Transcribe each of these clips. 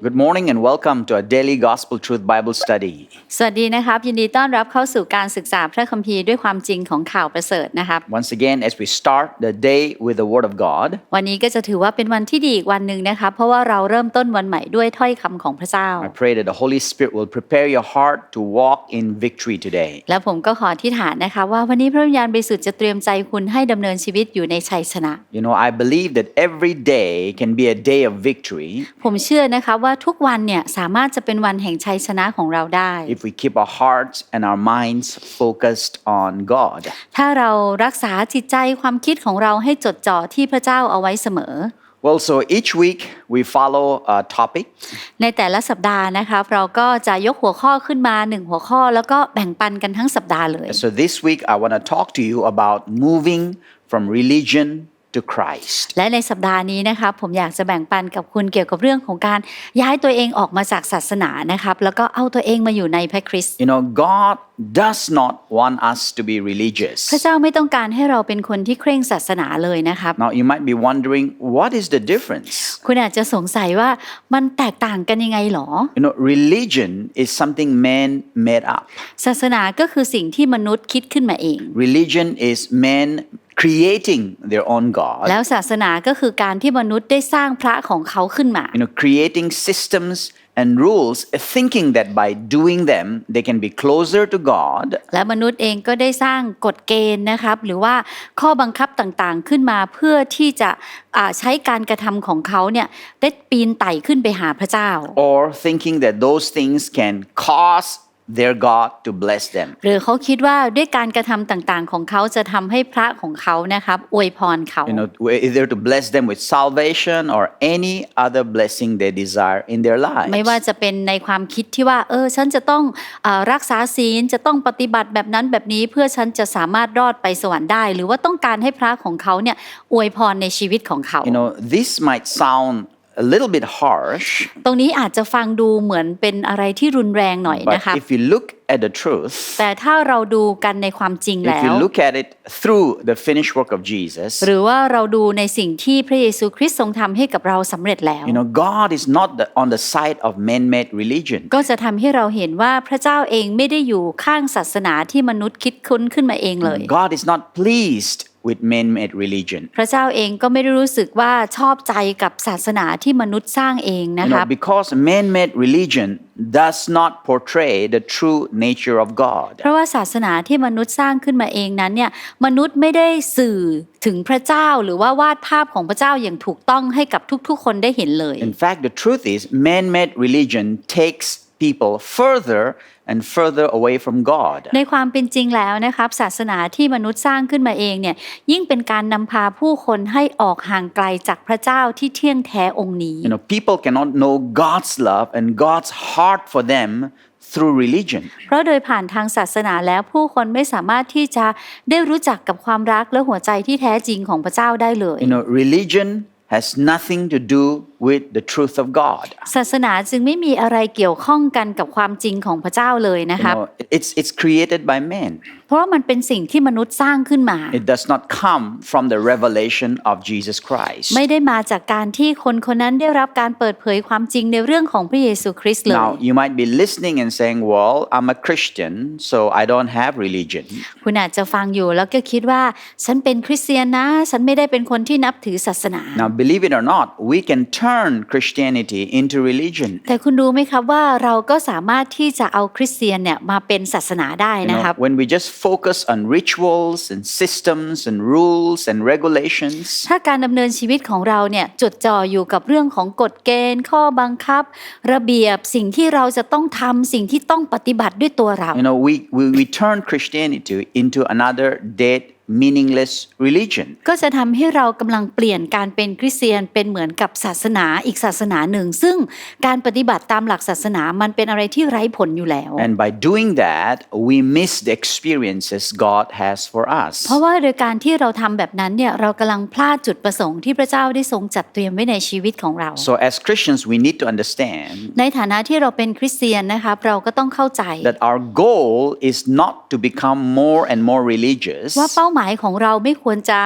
Good morning and welcome to our daily Gospel Truth Bible study. สวัสดีนะครับ ยินดีต้อนรับเข้าสู่การศึกษาพระคัมภีร์ด้วยความจริงของข่าวประเสริฐนะครับ Once again, as we start the day with the Word of God, วันนี้ก็จะถือว่าเป็นวันที่ดีอีกวันหนึ่งนะครับ เพราะว่าเราเริ่มต้นวันใหม่ด้วยถ้อยคำของพระเจ้า I pray that the Holy Spirit will prepare your heart to walk in victory today. และผมก็ขอที่ฐานนะคะว่าวันนี้พระวิญญาณบริสุทธิ์จะเตรียมใจคุณให้ดำเนินชีวิตอยู่ในชัยชนะ You know, I believe that every day can be a day of victory ผมเชื่อนะคะว่าทุกวันเนี่ยสามารถจะเป็นวันแห่งชัยชนะของเราได้ if we keep our hearts and our minds focused on God. ถ้าเรารักษาจิตใจความคิดของเราให้จดจ่อที่พระเจ้าเอาไว้เสมอ Well, so each week we follow a topic. ในแต่ละสัปดาห์นะครับเราก็จะยกหัวข้อขึ้นมาหนึ่งหัวข้อ แล้วก็แบ่งปันกันทั้งสัปดาห์เลย So this week I want to talk to you about moving from religion to Christ. และในสัปดาห์นี้นะครับผมอยากจะแบ่งปันกับคุณเกี่ยวกับเรื่องของการย้ายตัวเองออกมาจากศาสนานะครับแล้วก็เอาตัวเองมาอยู่ในพระคริสต์ You know, God does not want us to be religious. พระเจ้าไม่ต้องการให้เราเป็นคนที่เคร่งศาสนาเลยนะครับ Now, you might be wondering, what is the difference? คุณอาจจะสงสัยว่ามันแตกต่างกันยังไงหรอ You know, religion is something man made up. ศาสนาก็คือสิ่งที่มนุษย์คิดขึ้นมาเอง Religion is man creating their own God. แล้วศาสนาก็คือการที่มนุษย์ได้สร้างพระของเขาขึ้นมา You know, creating systems and rules, thinking that by doing them, they can be closer to God. และมนุษย์เองก็ได้สร้างกฎเกณฑ์นะครับ หรือว่าข้อบังคับต่างๆขึ้นมาเพื่อที่จะอ่าใช้การกระทำของเขาเนี่ยได้ปีนไต่ขึ้นไปหาพระเจ้า Or thinking that those things can cause their God to bless them. หรือเขาคิดว่าด้วยการกระทำต่างๆ ของเขาจะทำให้พระของเขานะครับอวยพรเขา You know, either to bless them with salvation or any other blessing they desire in their lives. ไม่ว่าจะเป็นในความคิดที่ว่า เออ ฉันจะต้องอารักษาศีลจะต้องปฏิบัติแบบนั้นแบบนี้เพื่อฉันจะสามารถรอดไปสวรรค์ได้ หรือว่าต้องการให้พระของเขาเนี่ยอวยพรในชีวิตของเขา You know, this might sound a little bit harsh, ตรงนี้อาจจะฟังดูเหมือนเป็นอะไรที่รุนแรงหน่อย but นะครับ if you look at the truth, แต่ถ้าเราดูกันในความจริง if แล้ you ว look at it through the finished work of Jesus, หรือว่าเราดูในสิ่งที่พระเยซูคริสต์ทรงทำให้กับเราสำเร็จแล้ว you know, God is not the, on the side of man-made religion. ก็จะทำให้เราเห็นว่าพระเจ้าเองไม่ได้อยู่ข้างศาสนาที่มนุษย์คิดค้นขึ้นมาเองเลย God is not pleased with man-made religion. พระเจ้าเองก็ไม่ได้รู้สึกว่าชอบใจกับศาสนาที่มนุษย์สร้างเองนะ You ครั know, บ because man-made religion does not portray the true nature of God. เพราะว่าศาสนาที่มนุษย์สร้างขึ้นมาเองนั้นเนี่ยมนุษย์ไม่ได้สื่อถึงพระเจ้าหรือว่าวาดภาพของพระเจ้าอย่างถูกต้องให้กับทุกๆ คนได้เห็นเลย In fact, the truth is, man made religion takes people further and further away from God. ในความเป็นจริงแล้วนะครับศาสนาที่มนุษย์สร้างขึ้นมาเองเนี่ยยิ่งเป็นการนำพาผู้คนให้ออกห่างไกลจากพระเจ้าที่เที่ยงแท้องค์นี้ You know, people cannot know God's love and God's heart for them through religion. เพราะโดยผ่านทางศาสนาแล้วผู้คนไม่สามารถที่จะได้รู้จักกับความรักและหัวใจที่แท้จริงของพระเจ้าได้เลย You know, religion has nothing to do with the truth of God. ศาสนาจึงไม่มีอะไรเกี่ยวข้องกันกับความจริงของพระเจ้าเลยนะ You ครับ know, it's, it's created by men. เพราะว่ามันเป็นสิ่งที่มนุษย์สร้างขึ้นมา It does not come from the revelation of Jesus Christ. ไม่ได้มาจากการที่คนคนนั้นได้รับการเปิดเผยความจริงในเรื่องของพระเยซูคริสต์เลย Now, you might be listening and saying, Well, I'm a Christian, so I don't have religion. คุณอาจจะฟังอยู่แล้วก็คิดว่าฉันเป็นคริสเตียนนะ ฉันไม่ได้เป็นคนที่นับถือศาสนา Now, believe it or not, we can turn Christianity into religion. แต่คุณรู้ไหมครับว่าเราก็สามารถที่จะเอาคริสเตียนเนี่ยมาเป็นศาสนาได้ You นะ know, ครับ when we just focus on rituals and systems and rules and regulations, ถ้าการดำเนินชีวิตของเราเนี่ยจดจ่ออยู่กับเรื่องของกฎเกณฑ์ ข้อบังคับ ระเบียบสิ่งที่เราจะต้องทำสิ่งที่ต้องปฏิบัติด้วยตัวเรา you know, we, we, we turn Christianity into another dead, meaningless religion. ก็จะทำให้เรากำลังเปลี่ยนการเป็นคริสเตียนเป็นเหมือนกับศาสนาอีกศาสนาหนึ่ง ซึ่งการปฏิบัติตามหลักศาสนามันเป็นอะไรที่ไร้ผลอยู่แล้ว And by doing that, we miss the experiences God has for us. เพราะว่าโดยการที่เราทำแบบนั้นเนี่ยเรากำลังพลาดจุดประสงค์ที่พระเจ้าได้ทรงจัดเตรียมไว้ในชีวิตของเรา So, as Christians, we need to understand ในฐานะที่เราเป็นคริสเตียนนะครับเราก็ต้องเข้าใจ that our goal is not to become more and more religious. ว่าเป้าหมายของเราไม่ควรจะ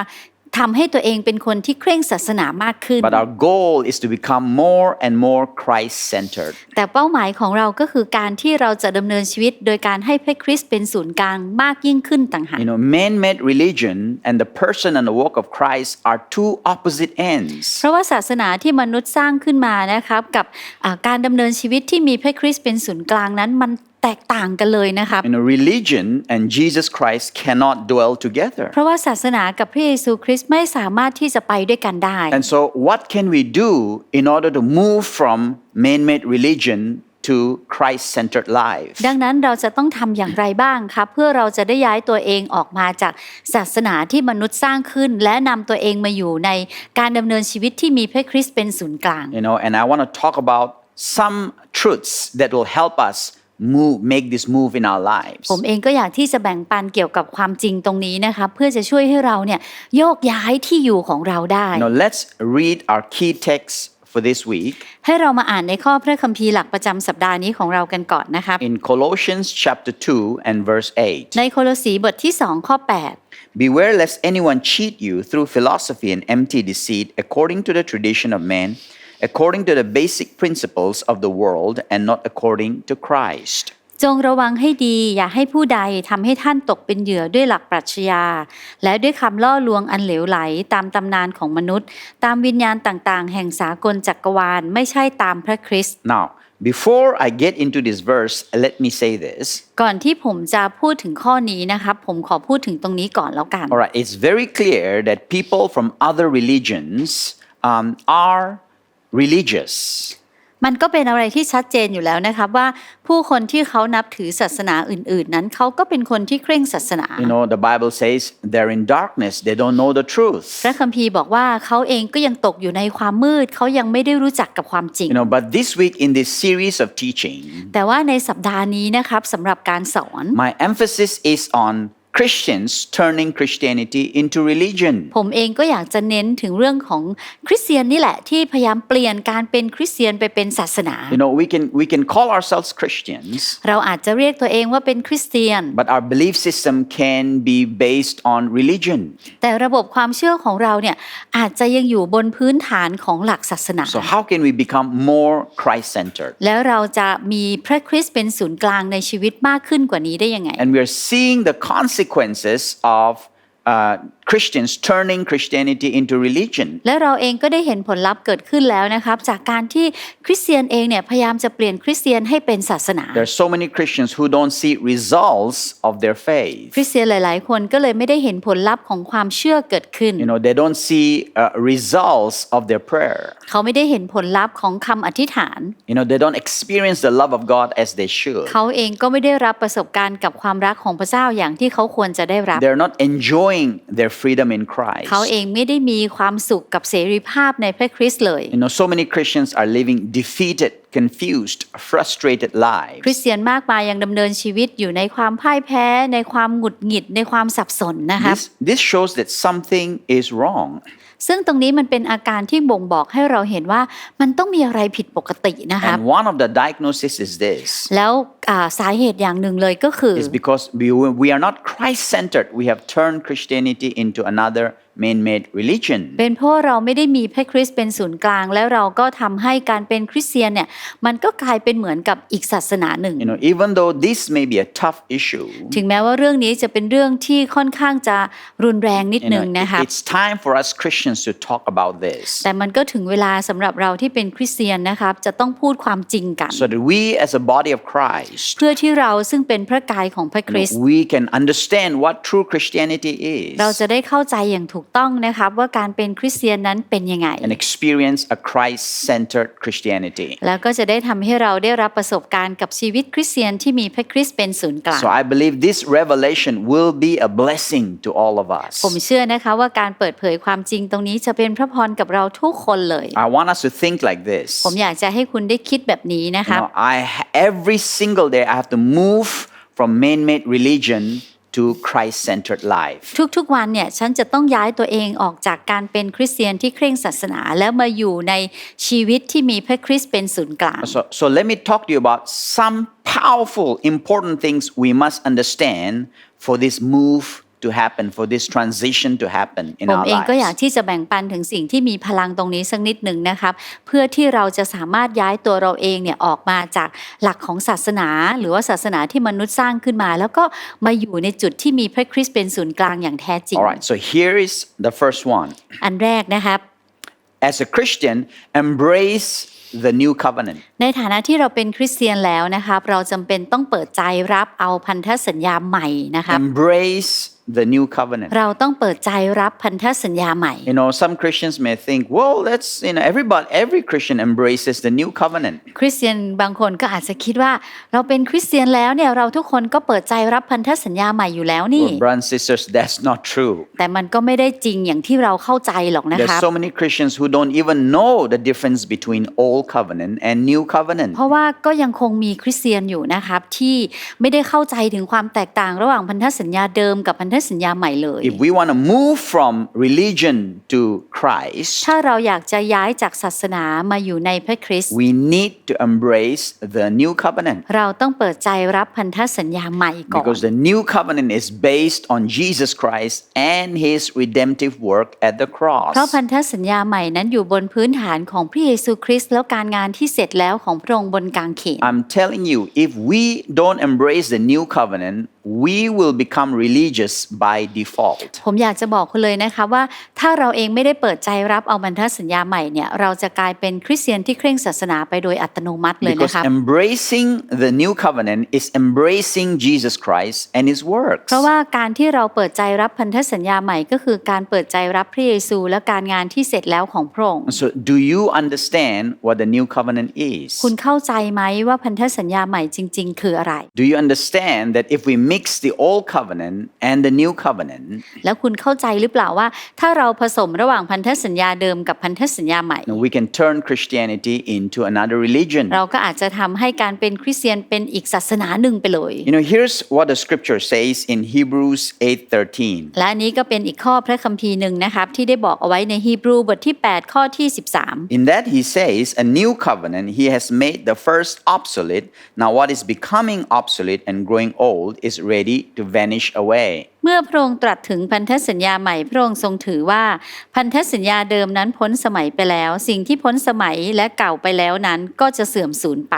ทำให้ตัวเองเป็นคนที่เคร่งศาสนามากขึ้น But our goal is to become more and more Christ centered. แต่เป้าหมายของเราก็คือการที่เราจะดำเนินชีวิต โดยการให้พระคริสต์เป็นศูนย์กลางมากยิ่งขึ้นต่างหาก You know, man made religion and the person and the work of Christ are two opposite ends. เพราะว่าศาสนาที่มนุษย์สร้างขึ้นมานะครับ กับอ่าการดำเนินชีวิตที่มีพระคริสต์เป็นศูนย์กลางนั้นมัน แตกต่างกันเลยนะครับ You know, religion and Jesus Christ cannot dwell together. เพราะว่าศาสนากับพระเยซูคริสต์ไม่สามารถที่จะไปด้วยกันได้ And so, what can we do in order to move from man made religion to Christ centered lives? ดังนั้นเราจะต้องทำอย่างไรบ้างครับ เพื่อเราจะได้ย้ายตัวเองออกมาจากศาสนาที่มนุษย์สร้างขึ้น และนำตัวเองมาอยู่ในการดำเนินชีวิตที่มีพระคริสต์เป็นศูนย์กลาง You know, and I want to talk about some truths that will help us move, make this move in our lives. ผมเองก็อยากที่จะแบ่งปันเกี่ยวกับความจริงตรงนี้นะครับ เพื่อจะช่วยให้เราเนี่ยโยกย้ายที่อยู่ของเราได้ Now, let's read our key text for this week ให้เรามาอ่านในข้อพระคัมภีร์หลักประจำสัปดาห์นี้ของเรากันก่อนนะครับ in Colossians chapter 2 and verse 8. ในโคโลสีบทที่ 2 ข้อ Beware lest anyone cheat you through philosophy and empty deceit, according to the tradition of man, according to the basic principles of the world, and not according to Christ. 8จงระวังให้ดีอย่าให้ผู้ใดทำให้ท่านตกเป็นเหยื่อด้วยหลักปรัชญา และด้วยคำล่อลวงอันเหลวไหลตามตำนานของมนุษย์ ตามวิญญาณต่างๆ แห่งสากลจักรวาลไม่ใช่ตามพระคริสต์ Now, before I get into this verse, let me say this. ก่อนที่ผมจะพูดถึงข้อนี้นะครับผมขอพูดถึงตรงนี้ก่อนแล้วกัน All right, it's very clear that people from other religions um, are religious. มันก็เป็นอะไรที่ชัดเจนอยู่แล้วนะครับว่าผู้คนที่เขานับถือศาสนาอื่น ๆ นั้นเขาก็เป็นคนที่เคร่งศาสนา You know, the Bible says they're in darkness, they don't know the truth. พระคัมภีร์บอกว่าเขาเองก็ยังตกอยู่ในความมืดเขายังไม่ได้รู้จักกับความจริง You know, but this week in this series of teaching, แต่ว่าในสัปดาห์นี้นะครับสำหรับการสอน my emphasis is on Christians turning Christianity into religion. ผมเองก็อยากจะเน้นถึงเรื่องของคริสเตียนนี่แหละที่พยายามเปลี่ยนการเป็นคริสเตียนไปเป็นศาสนา You know, we can we can call ourselves Christians, เราอาจจะเรียกตัวเองว่าเป็นคริสเตียน but our belief system can be based on religion. แต่ระบบความเชื่อของเราเนี่ยอาจจะยังอยู่บนพื้นฐานของหลักศาสนา So how can we become more Christ-centered? แล้วเราจะมีพระคริสต์เป็นศูนย์กลางในชีวิตมากขึ้นกว่านี้ได้ยังไง And we are seeing the consequences of uh, Christians turning Christianity into religion. และเราเองก็ได้เห็นผลลัพธ์เกิดขึ้นแล้วนะครับ จากการที่คริสเตียนเองเนี่ยพยายามจะเปลี่ยนคริสเตียนให้เป็นศาสนา There are so many Christians who don't see results of their faith. คริสเตียนหลาย ๆ คนก็เลยไม่ได้เห็นผลลัพธ์ของความเชื่อเกิดขึ้น You know, they don't see uh, results of their prayer. เขาไม่ได้เห็นผลลัพธ์ของคำอธิษฐาน You know, they don't experience the love of God as they should. เขาเองก็ไม่ได้รับประสบการณ์กับความรักของพระเจ้าอย่างที่เขาควรจะได้รับ They're not enjoying their freedom in Christ. เขาเองไม่ได้มีความสุขกับเสรีภาพในพระคริสต์เลย You know, so many Christians are living defeated, confused, frustrated คริ lives. สเตียนมากมายยังดำเนินชีวิตอยู่ในความพ่ายแพ้ในความหงุดหงิดในความสับสนนะครับ This, this shows that something is wrong. ซึ่งตรงนี้มันเป็นอาการที่บ่งบอกให้เราเห็นว่ามันต้องมีอะไรผิดปกตินะครับ And one of the diagnoses is this. แล้วอ่าสาเหตุอย่างหนึ่งเลยก็คือ It's because we, we are not Christ centered. We have turned Christianity into another man made religion. เป็นเพราะเราไม่ได้มีพระคริสต์เป็นศูนย์กลาง แล้วเราก็ทำให้การเป็นคริสเตียนเนี่ยมันก็กลายเป็นเหมือนกับอีกศาสนาหนึ่ง You know, even though this may be a tough issue, ถึงแม้ว่าเรื่องนี้จะเป็นเรื่องที่ค่อนข้างจะรุนแรงนิด you นึ know, งนะคะ it's time for us Christians to talk about this แต่มันก็ถึงเวลาสำหรับเราที่เป็นคริสเตียนนะครับจะต้องพูดความจริงกัน so that we as a body of Christ เพื่อที่เราซึ่งเป็นพระกายของพระค you ริสต์ know, we can understand what true Christianity is เราจะได้เข้าใจอย่างถูกต้องนะครับว่าการเป็นคริสเตียนนั้นเป็นยังไง and experience a Christ centered Christianity. แล้วก็จะได้ทำให้เราได้รับประสบการณ์กับชีวิตคริสเตียนที่มีพระคริสต์เป็นศูนย์กลาง So I believe this revelation will be a blessing to all of us. ผมเชื่อนะคะว่าการเปิดเผยความจริงตรงนี้จะเป็นพระพรกับเราทุกคนเลย I want us to think like this. ผมอยากจะให้คุณได้คิดแบบนี้นะ You ครับ know, I every single day I have to move from man-made religion to Christ-centered life. ทุกๆวันเนี่ยฉันจะต้องย้ายตัวเองออกจากการเป็นคริสเตียนที่เคร่งศาสนา แล้วมาอยู่ในชีวิตที่มีพระคริสต์เป็นศูนย์กลาง So, so let me talk to you about some powerful, important things we must understand for this move to happen, for this transition to happen in ผม our เองก็อยาก lives. ที่จะแบ่งปันถึงสิ่งที่มีพลังตรงนี้สักนิดหนึ่งนะครับเพื่อที่เราจะสามารถย้ายตัวเราเองเนี่ยออกมาจากหลักของศาสนา หรือว่าศาสนาที่มนุษย์สร้างขึ้นมา แล้วก็มาอยู่ในจุดที่มีพระคริสต์เป็นศูนย์กลางอย่างแท้จริง All right, so here is the first one. อันแรกนะครับ As a Christian, embrace the new covenant. ในฐานะที่เราเป็นคริสเตียนแล้วนะครับเราจำเป็นต้องเปิดใจรับเอาพันธสัญญาใหม่นะครับ Embrace the new covenant. เราต้องเปิดใจรับพันธสัญญาใหม่ You know, some Christians may think, well, let's, you know, everybody, every Christian embraces the new covenant. คริสเตียนบางคนก็อาจจะคิดว่าเราเป็นคริสเตียนแล้วเนี่ยเราทุกคนก็เปิดใจรับพันธสัญญาใหม่อยู่แล้วนี่ Well, brothers and sisters, that's not true. แต่มันก็ไม่ได้จริงอย่างที่เราเข้าใจหรอกนะค There's รับ so many Christians who don't even know the difference between old covenant and new covenant. เพราะว่าก็ยังคงมีคริสเตียนอยู่นะครับ ที่ไม่ได้เข้าใจถึงความแตกต่างระหว่างพันธสัญญาเดิมกับพันธสัญญาใหม่เลย If we want to move from religion to Christ, ถ้าเราอยากจะย้ายจากศาสนามาอยู่ในพระคริสต์ we need to embrace the new covenant เราต้องเปิดใจรับพันธสัญญาใหม่ก่อน because the new covenant is based on Jesus Christ and his redemptive work at the เพราะ cross. พันธสัญญาใหม่นั้นอยู่บนพื้นฐานของพระเยซูคริสต์แล้วการงานที่เสร็จแล้วของพระองค์บนกางเขน I'm telling you, if we don't embrace the new covenant, we will become religious by default. ผมอยากจะบอกคุณเลยนะคะว่า ถ้าเราเองไม่ได้เปิดใจรับเอาพันธสัญญาใหม่เนี่ยเราจะกลายเป็นคริสเตียนที่เคร่งศาสนาไปโดยอัตโนมัติเลย Because นะคะ embracing the new covenant is embracing Jesus Christ and his works. เพราะว่าการที่เราเปิดใจรับพันธสัญญาใหม่ก็คือการเปิดใจรับพระเยซูและการงานที่เสร็จแล้วของพระองค์ So, do you understand what the new covenant is? คุณเข้าใจไหมว่าพันธสัญญาใหม่จริง ๆ คืออะไร Do you understand that if we mix the old covenant and the new covenant, แล้วคุณเข้าใจหรือเปล่าว่า ถ้าเราผสมระหว่างพันธสัญญาเดิมกับพันธสัญญาใหม่ we can turn Christianity into another religion? เราก็อาจจะทำให้การเป็นคริสเตียนเป็นอีกศาสนาหนึ่งไปเลย You know, here's what the scripture says in Hebrews 8:13. และอันนี้ก็เป็นอีกข้อพระคัมภีร์หนึ่งนะครับ ที่ได้บอกเอาไว้ในฮีบรูบทที่ 8 ข้อที่ 13 In that he says, a new covenant, he has made the first obsolete. Now, what is becoming obsolete and growing old is ready to vanish away. เมื่อพระองค์ตรัสถึงพันธสัญญาใหม่พระองค์ทรงถือว่า พันธสัญญาเดิมนั้นพ้นสมัยไปแล้ว สิ่งที่พ้นสมัยและเก่าไปแล้วนั้นก็จะเสื่อมสูญไป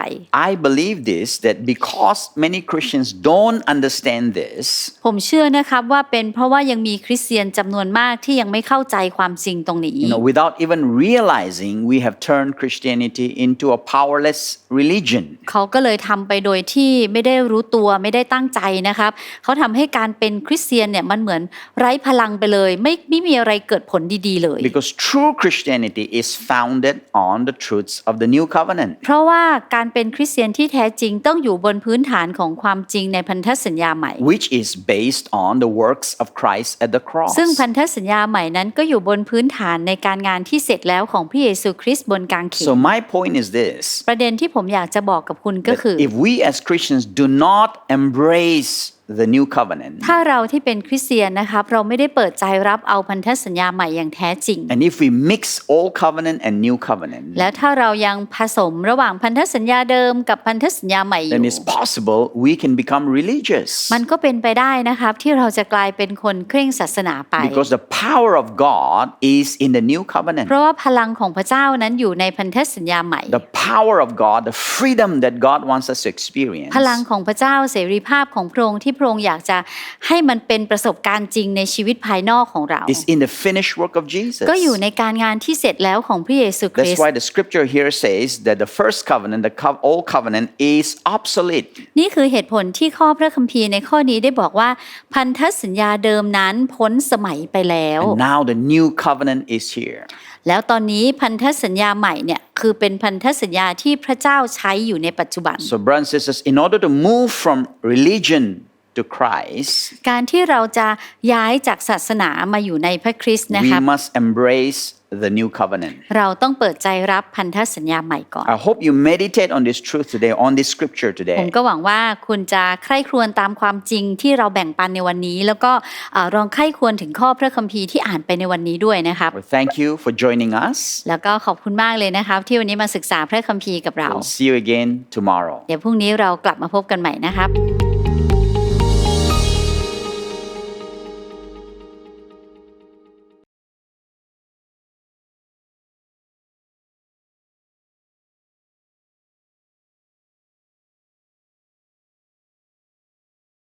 I believe this that because many Christians don't understand this, ผมเชื่อนะครับว่าเป็นเพราะว่ายังมีคริสเตียนจำนวนมากที่ยังไม่เข้าใจความจริงตรงนี้ you know, without even realizing, we have turned Christianity into a powerless religion. เขาก็เลยทำไปโดยที่ไม่ได้รู้ตัวไม่ได้ตั้งใจนะครับเขาทำให้การเป็นคริสเตียนเนี่ยมันเหมือนไร้พลังไปเลย ไม่ไม่มีอะไรเกิดผลดีๆเลย Because true Christianity is founded on the truths of the new covenant. เพราะว่าการเป็นคริสเตียนที่แท้จริงต้องอยู่บนพื้นฐานของความจริงในพันธสัญญาใหม่ which is based on the works of Christ at the cross. ซึ่งพันธสัญญาใหม่นั้นก็อยู่บนพื้นฐานในการงานที่เสร็จแล้วของพระเยซูคริสต์บนกางเขน So my point is this ประเด็นที่ผมอยากจะบอกกับคุณก็ that คือ if we as Christians do not embrace it's the new covenant ถ้าเราที่เป็นคริสเตียนนะครับเราไม่ได้เปิดใจรับเอาพันธสัญญาใหม่อย่างแท้จริง and if we mix old covenant and new covenant และถ้าเรายังผสมระหว่างพันธสัญญาเดิมกับพันธสัญญาใหม่อยู่ then it's possible we can become religious มันก็เป็นไปได้นะครับที่เราจะกลายเป็นคนเคร่งศาสนาไป because the power of God is in the new covenant เพราะว่าพลังของพระเจ้านั้นอยู่ในพันธสัญญาใหม่ the power of God the freedom that God wants us to experience พลังของพระเจ้าเสรีภาพของพระองค์ที่พระองค์อยากจะให้มันเป็นประสบการณ์จริงในชีวิตภายนอกของเรา is in the finished work of Jesus ก็อยู่ในการงานที่เสร็จแล้วของพระเยซูคริส That's ต์ why the scripture here says that the first covenant, the co- old covenant, is obsolete. นี่คือเหตุผลที่ข้อพระคัมภีร์ในข้อนี้ได้บอกว่าพันธสัญญาเดิมนั้นพ้นสมัยไปแล้ว And now the new covenant is here. แล้วตอนนี้พันธสัญญาใหม่เนี่ยคือเป็นพันธสัญญาที่พระเจ้าใช้อยู่ในปัจจุบัน So, brothers and sisters, in order to move from religion to Christ, การที่เราจะย้ายจากศาสนามาอยู่ในพระคริสต์นะ we ครับ must embrace the new covenant. เราต้องเปิดใจรับพันธสัญญาใหม่ก่อน I hope you meditate on this truth today, on this scripture ผม today. ก็หวังว่าคุณจะใคร่ครวญตามความจริงที่เราแบ่งปันในวันนี้ แล้วก็เอ่อลองใคร่ครวญถึงข้อพระคัมภีร์ที่อ่านไปในวันนี้ด้วยนะครับ Well, thank you for joining us. แล้วก็ขอบคุณมากเลยนะครับ ที่วันนี้มาศึกษาพระคัมภีร์กับเรา We'll see you again tomorrow. เดี๋ยวพรุ่งนี้เรากลับมาพบกันใหม่นะครับ